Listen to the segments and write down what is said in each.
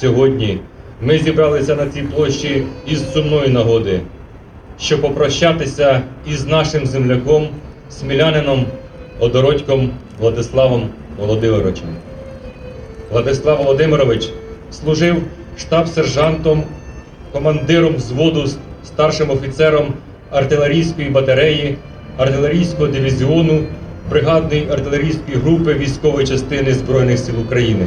Сьогодні ми зібралися на цій площі із сумної нагоди, щоб попрощатися із нашим земляком, смілянином, одородьком Владиславом Володимировичем. Владислав Володимирович служив штаб-сержантом, командиром взводу, старшим офіцером артилерійської батареї, артилерійського дивізіону, бригадної артилерійської групи військової частини Збройних сил України.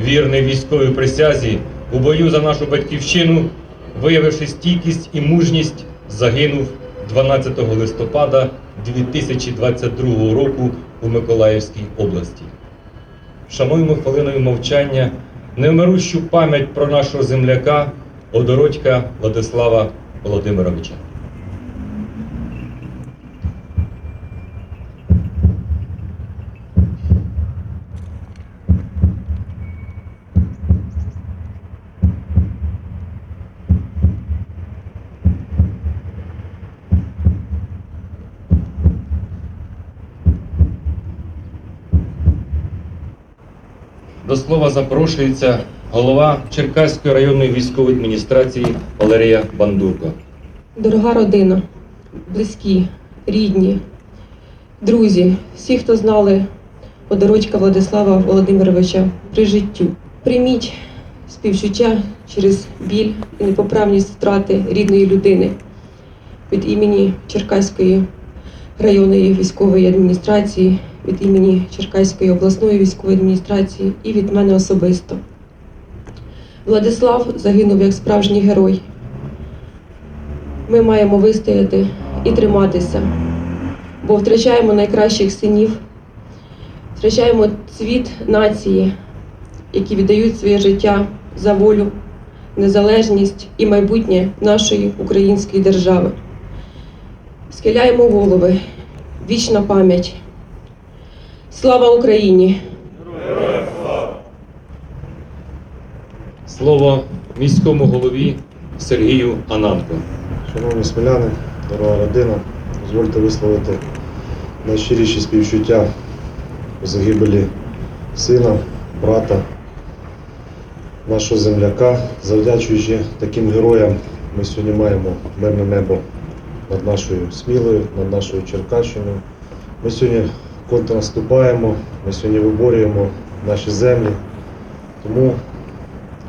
Вірний військовій присязі у бою за нашу батьківщину, виявивши стійкість і мужність, загинув 12 листопада 2022 року у Миколаївській області. Шануємо хвилиною мовчання невмирущу пам'ять про нашого земляка, одородька Владислава Володимировича. До слова запрошується голова Черкаської районної військової адміністрації Валерія Бандурко. Дорога родина, близькі, рідні, друзі, всі, хто знали Подорочка Владислава Володимировича при життю. Прийміть співчуття через біль і непоправність втрати рідної людини від імені Черкаської районної військової адміністрації, від імені Черкаської обласної військової адміністрації і від мене особисто. Владислав загинув як справжній герой. Ми маємо вистояти і триматися, бо втрачаємо найкращих синів, втрачаємо цвіт нації, які віддають своє життя за волю, незалежність і майбутнє нашої української держави. Схиляємо голови, вічна пам'ять. Слава Україні! Слово міському голові Сергію Ананко. Шановні сміляни, дорога родина, дозвольте висловити найщиріші співчуття у загибелі сина, брата, нашого земляка. Завдячуючи таким героям, ми сьогодні маємо мирне небо над нашою Смілою, над нашою Черкащиною. Ми сьогодні контрнаступаємо, ми сьогодні виборюємо наші землі. Тому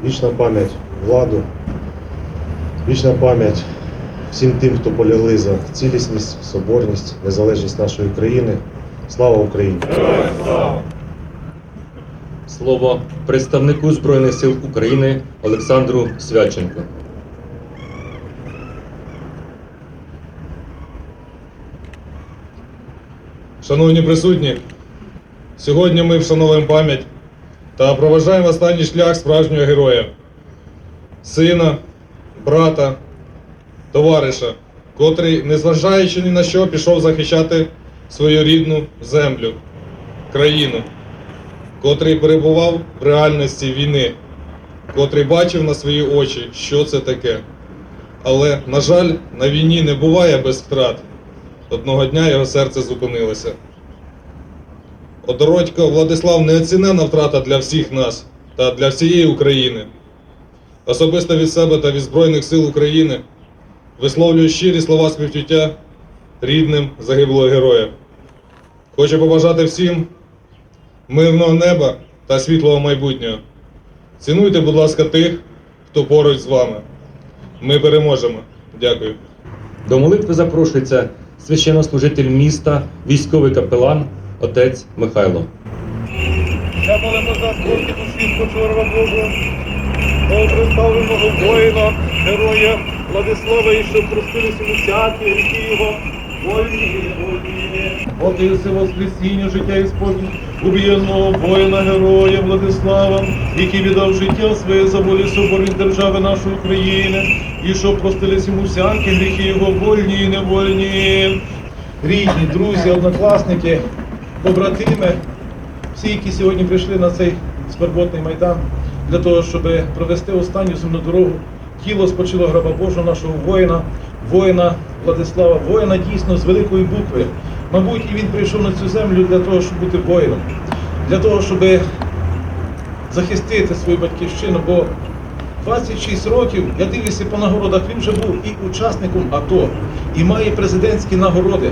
вічна пам'ять владу, вічна пам'ять всім тим, хто полягли за цілісність, соборність, незалежність нашої країни. Слава Україні! Слово представнику Збройних сил України Олександру Свяченко. Шановні присутні, сьогодні ми вшановуємо пам'ять та проважаємо останній шлях справжнього героя, сина, брата, товариша, котрий, незважаючи ні на що, пішов захищати свою рідну землю, країну, котрий перебував в реальності війни, котрий бачив на свої очі, що це таке. Але, на жаль, на війні не буває без втрат. Одного дня його серце зупинилося. Одородько Владислав неоцінена втрата для всіх нас та для всієї України. Особисто від себе та від Збройних сил України висловлюю щирі слова співчуття рідним загиблого героя. Хочу побажати всім мирного неба та світлого майбутнього. Цінуйте, будь ласка, тих, хто поруч з вами. Ми переможемо. Дякую. До молитви запрошується священнослужитель міста, військовий капелан, отець Михайло. Я молимо за спокій душі почорва Божого, представленого воїна, героя Владислава, і щоб простилися всякі гріхи його, От все воскресіння, життя і спокій убієнного воїна, героя Владислава, який віддав життя своє за волю соборної держави нашої України, і щоб простились йому всякі гріхи його вольні і невольні. Рідні, друзі, однокласники, побратими, всі, які сьогодні прийшли на цей скорботний майдан для того, щоб провести останню земну дорогу. Тіло спочило граба Божого нашого воїна, воїна Владислава, воїна дійсно з великої букви. Мабуть, і він прийшов на цю землю для того, щоб бути воїном, для того, щоб захистити свою батьківщину, бо 26 років, я дивлюся по нагородах, він вже був і учасником АТО, і має президентські нагороди.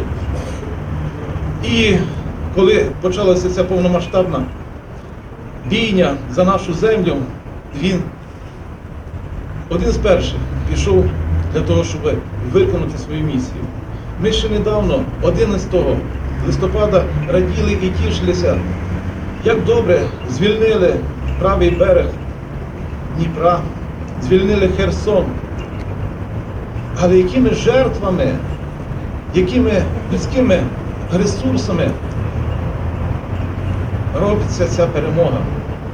І коли почалася ця повномасштабна бійня за нашу землю, він один з перших пішов для того, щоб виконати свою місію. Ми ще недавно, 11 листопада, раділи і тішилися, як добре звільнили правий берег Дніпра, звільнили Херсон. Але якими жертвами, якими людськими ресурсами робиться ця перемога.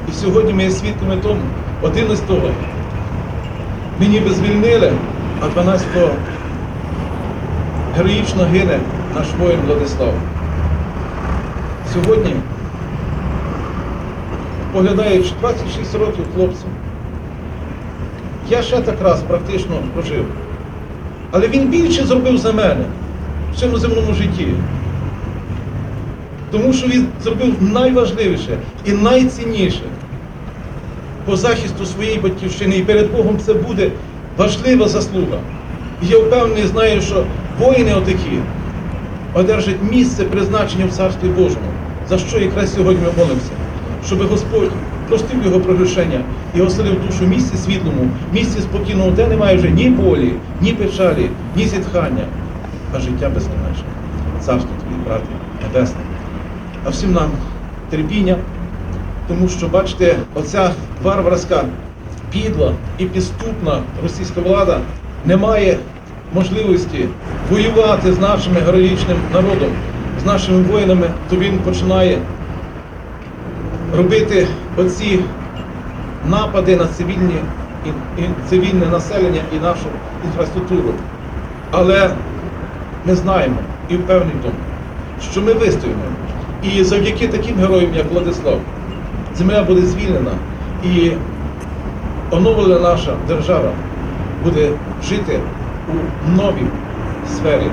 І сьогодні ми є свідками тому, 11-го ми ніби звільнили, а 12-го героїчно гине наш воїн Владислав. Сьогодні, поглядаючи 26 років хлопцям, я ще так раз практично прожив. Але він більше зробив за мене в цьому земному житті. Тому що він зробив найважливіше і найцінніше по захисту своєї батьківщини. І перед Богом це буде важлива заслуга. І я впевнений, знаю, що воїни отакі одержать місце призначення в Царстві Божому, за що якраз сьогодні ми молимося, щоб Господь простив його прогрішення і оселив душу в місці світлому, місці спокійному, де немає вже ні болі, ні печалі, ні зітхання, а життя безконечне. Царство твої, брати, небесне. А всім нам терпіння, тому що, бачите, оця варварська, підла і підступна російська влада не має можливості воювати з нашим героїчним народом, з нашими воїнами, то він починає робити оці напади на цивільні, і, і цивільне населення і нашу інфраструктуру. Але ми знаємо і впевнені в тому, що ми вистоїмо. І завдяки таким героям, як Владислав, земля буде звільнена і оновлена наша держава буде жити у новій сфері,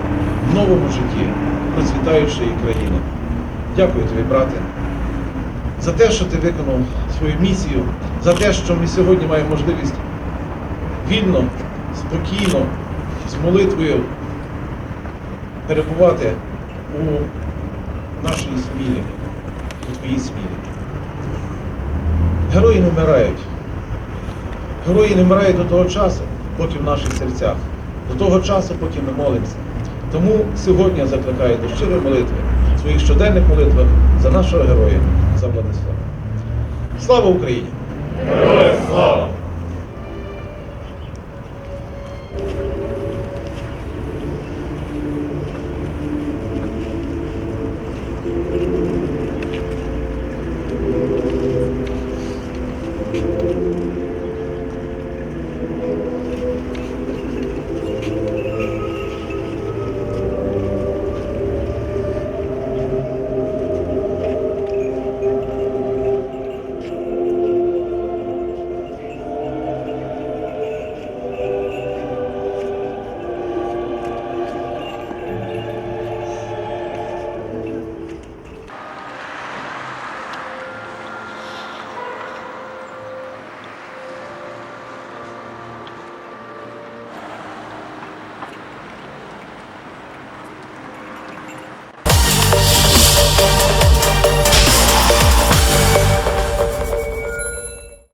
в новому житті процвітаючої країни. Дякую тобі, брате, за те, що ти виконав свою місію, за те, що ми сьогодні маємо можливість вільно, спокійно, з молитвою перебувати у нашій смілі, у твоїй смілі. Герої не вмирають. Герої не вмирають до того часу, поки в наших серцях, до того часу, поки ми молимося. Тому сьогодні я закликаю до щирої молитви, своїх щоденних молитвах за нашого героя, за Владислава. Слава Україні! Героям слава!